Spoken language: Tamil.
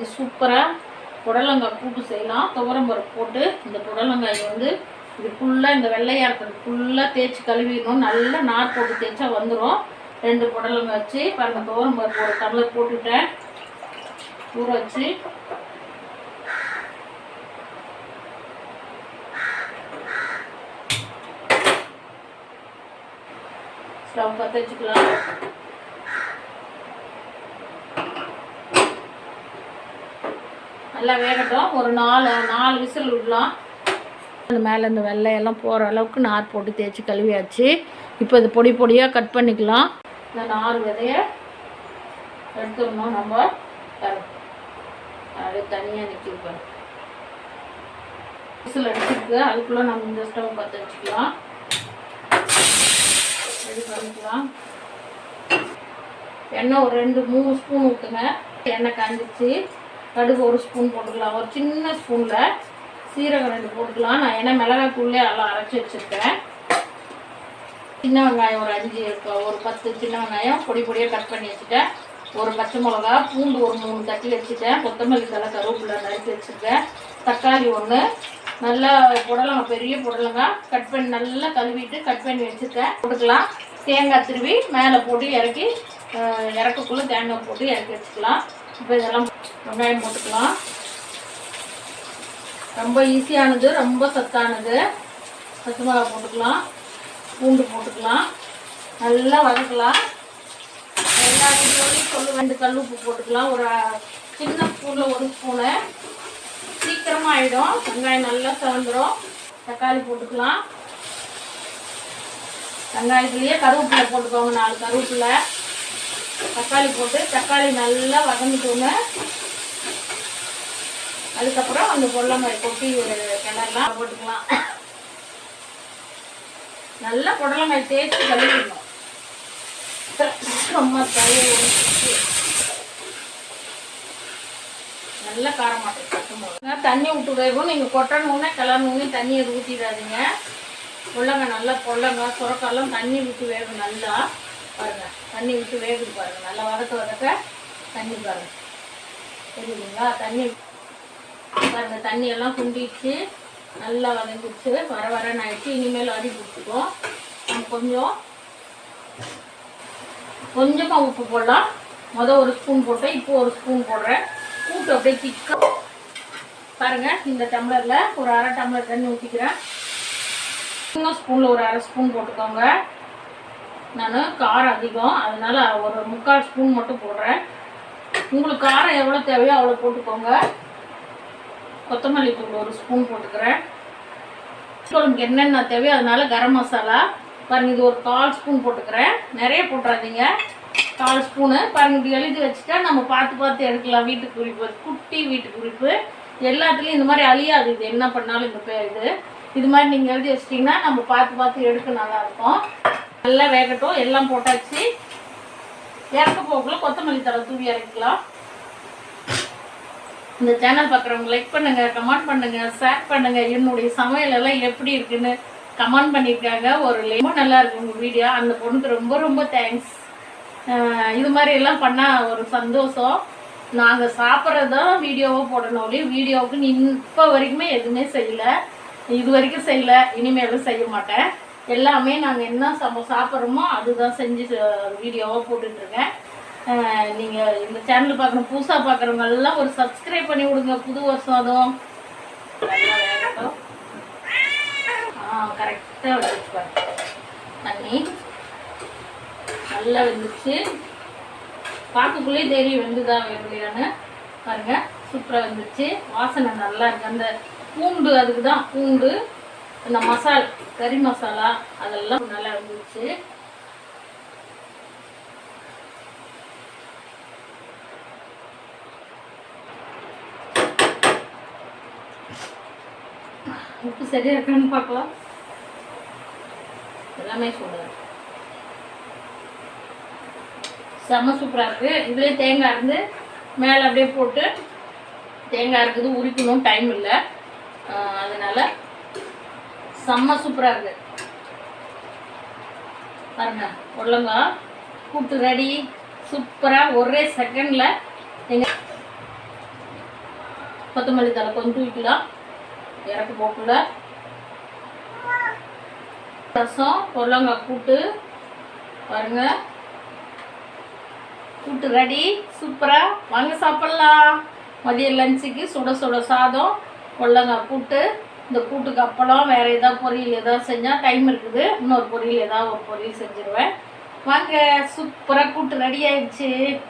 இது சூப்பராக புடலங்காய் கூட்டு செய்யலாம். துவரம் பருப்பு போட்டு இந்த புடலங்காயை வந்து இது ஃபுல்லாக இந்த வெள்ளையாக இருக்கிறது ஃபுல்லாக தேய்ச்சி கழுவிடணும். நல்லா நார் போட்டு தேய்ச்சா வந்துடும் ரெண்டு புடலங்காய் வச்சு பாருங்கள் துவரம் பருப்பு ஒரு டம்ளர் போட்டுவிட்டேன் ஊற வச்சு. ஸ்டவ் பற்ற வச்சுக்கலாம். நல்லா வேகட்டும். ஒரு நாலு நாலு விசில் விடலாம். அது மேலே இந்த வெள்ளையெல்லாம் போகிற அளவுக்கு நார் போட்டு தேய்ச்சி கழுவியாச்சு. இப்போ இது பொடி பொடியாக கட் பண்ணிக்கலாம். இந்த நார் விதைய எடுத்துடணும் நம்ம. அப்படியே தனியாக நிற்கிருப்பாரு விசில் அடிச்சிருக்கு. அதுக்குள்ளே நம்ம இந்த ஸ்டவ் பற்ற வச்சுக்கலாம். ரெடி பண்ணிக்கலாம். எண்ணெய் ஒரு ரெண்டு மூணு ஸ்பூன் ஊற்றுங்க எண்ணெய் காஞ்சிச்சு கடுகு ஒரு ஸ்பூன் போட்டுக்கலாம். ஒரு சின்ன ஸ்பூனில் சீரகம் ரெண்டு போட்டுக்கலாம். நான் ஏன்னா மிளகாய் தூள்லேயே எல்லாம் அரைச்சி வச்சுருக்கேன். சின்ன வெங்காயம் ஒரு அஞ்சு இருக்கு ஒரு பத்து சின்ன வெங்காயம் பொடி பொடியாக கட் பண்ணி வச்சுட்டேன். ஒரு பச்சை மிளகா பூண்டு ஒரு மூணு தட்டி வச்சுட்டேன். கொத்தமல்லி தலை கருவேப்பிலை நறுக்கி வச்சுருக்கேன். தக்காளி ஒன்று நல்லா புடலங்க பெரிய புடலங்க கட் பண்ணி நல்லா கழுவிட்டு கட் பண்ணி வச்சுருக்கேன். போட்டுக்கலாம். தேங்காய் திருவி மேலே போட்டு இறக்கி இறக்கக்குள்ளே தேங்காய் போட்டு இறக்கி வச்சுக்கலாம். இப்போ இதெல்லாம் வெங்காயம் போட்டுக்கலாம். ரொம்ப ஈஸியானது ரொம்ப சத்தானது. பச்சை மிளகா போட்டுக்கலாம். பூண்டு போட்டுக்கலாம். நல்லா வதக்கலாம். எல்லா வீட்லயும் சொல்லு ரெண்டு கல் உப்பு போட்டுக்கலாம். ஒரு சின்ன ஸ்பூனில் ஒரு ஸ்பூனு. சீக்கிரமாக ஆகிடும் வெங்காயம் நல்லா சிவந்துடும் தக்காளி போட்டுக்கலாம். வெங்காயத்துலேயே கருவேப்பிலை போட்டுக்கோங்க. நாலு கருவேப்பிலை. தக்காளி போட்டு தக்காளி நல்லா வதங்கிட்டோங்க அதுக்கப்புறம் அந்த பொடலங்காய் கொட்டி ஒரு கிணறுலாம் போட்டுக்கலாம். நல்லா புடலங்காய் தேய்ச்சி கழுவிடணும். ரொம்ப கழுவி நல்லா காரமாட்டேன் கட்டும்போது தண்ணி விட்டு வேகும் நீங்கள் கொட்டணுன்னே கிளறணுன்னு தண்ணியை ஊற்றிடாதீங்க பொள்ளங்க நல்லா பொள்ளங்க சுரக்காலாம் தண்ணி விட்டு வேகும் நல்லா. பாருங்க தண்ணி விட்டு வேகுது பாருங்கள் நல்லா வதக்க வதக்க தண்ணி பாருங்கள் தெரியுதுங்களா? தண்ணி பாருங்க தண்ணி எல்லாம் குண்டிச்சு நல்லா வதங்கிடுச்சு வர வரன்னு ஆயிடுச்சு. இனிமேல் அடி பிடிச்சிக்கும் நம்ம கொஞ்சம் கொஞ்சமாக உப்பு போடலாம். மொதல் ஒரு ஸ்பூன் போட்டேன். இப்போ ஒரு ஸ்பூன் போடுறேன். கூட்டு அப்படியே திக்க பாருங்க இந்த டம்ளரில் ஒரு அரை டம்ளர் தண்ணி ஊற்றிக்கிறேன் சின்ன ஸ்பூனில் ஒரு அரை ஸ்பூன் போட்டுக்கோங்க. நான் காரம் அதிகம். அதனால ஒரு முக்கால் ஸ்பூன் மட்டும் போடுறேன். உங்களுக்கு காரம் எவ்வளோ தேவையோ அவ்வளோ போட்டுக்கோங்க. கொத்தமல்லி தூள் ஒரு ஸ்பூன் போட்டுக்கிறேன். குழம்புக்கு என்னென்ன தேவையோ அதனால கரம் மசாலா பாருங்கள் இது ஒரு கால் ஸ்பூன் போட்டுக்கிறேன். நிறைய போட்டுறாதீங்க. கால் ஸ்பூனு. பாருங்கள் இப்படி எழுதி வச்சுட்டா நம்ம பார்த்து பார்த்து எடுக்கலாம். வீட்டு குறிப்பு குட்டி வீட்டு குறிப்பு. எல்லாத்துலேயும் இந்த மாதிரி அழியாது. இது என்ன பண்ணாலும் இந்த பேர் இது. இது மாதிரி நீங்கள் எழுதி வச்சிட்டிங்கன்னா நம்ம பார்த்து பார்த்து எடுக்க நல்லாயிருக்கும் நல்லா வேகட்டும். எல்லாம் போட்டாச்சு. இறக்க போக்குள்ள கொத்தமல்லி தலை தூவி இறக்கலாம் இந்த சேனல் பார்க்குறவங்க லைக் பண்ணுங்கள் கமெண்ட் பண்ணுங்கள் ஷேர் பண்ணுங்கள் என்னுடைய சமையல் எல்லாம் எப்படி இருக்குன்னு கமெண்ட் பண்ணியிருக்காங்க. ஒரு ரொம்ப நல்லா இருக்கு உங்கள் வீடியோ அந்த பொண்ணுக்கு ரொம்ப ரொம்ப தேங்க்ஸ் இது மாதிரி எல்லாம் பண்ணால் ஒரு சந்தோஷம். நாங்கள் சாப்பிட்றதான் வீடியோவாக வீடியோவை போடணும் ஒழிய வீடியோவுக்கு நீ இப்போ வரைக்குமே எதுவுமே செய்யலை. இது வரைக்கும் செய்யலை இனிமேலும் செய்ய மாட்டேன். எல்லாமே நாங்கள் என்ன சம சாப்பிட்றோமோ அதுதான் செஞ்சு வீடியோவாக போட்டுட்ருக்கேன் நீங்கள் இந்த சேனல் பார்க்குற புதுசாக பார்க்குறவங்க எல்லாம் ஒரு சப்ஸ்கிரைப் பண்ணி விடுங்க. புது வருஷம் அதுவும். ஆ கரெக்டாக வச்சுப்பாங்க தண்ணி. நல்லா வெந்துச்சு பார்க்கக்குள்ளே தெரியும் வெந்துதா வேகலையான்னு பாருங்க. சூப்பராக வெந்துச்சு வாசனை நல்லா இருக்கு. அந்த பூண்டு அதுக்கு தான் பூண்டு இந்த மசால் கறி மசாலா அதெல்லாம் நல்லா வெந்துச்சு உப்பு சரியாக இருக்கான்னு பார்க்கலாம். எல்லாமே சூடாக செம்ம சூப்பராக இருக்குது இதுலேயே தேங்காய் இருந்து மேலே அப்படியே போட்டு தேங்காய் இருக்குது உரிக்கணும் டைம் இல்லை. அதனால் செம்ம சூப்பராக இருக்குது பாருங்க பொடலங்காய் கூப்பிட்டு ரெடி சூப்பராக ஒரே செகண்டில் எங்கள் கொத்தமல்லி தலை கொஞ்சம் தூக்கிக்கலாம் இறக்கு போக்குல ரசம் பொருளங்காய் கூட்டு. பாருங்க. கூட்டு ரெடி சூப்பராக வாங்க சாப்பிட்லாம். மதிய லஞ்சுக்கு சுட சுட சாதம் பொருளங்காய் கூட்டு. இந்த கூட்டுக்கு அப்பளம் வேறு ஏதாவது பொரியல் ஏதாவது செஞ்சால் டைம் இருக்குது. இன்னொரு பொரியல் ஏதாவது ஒரு பொரியல் செஞ்சுருவேன். வாங்க சூப்பராக கூட்டு ரெடி ஆயிடுச்சு.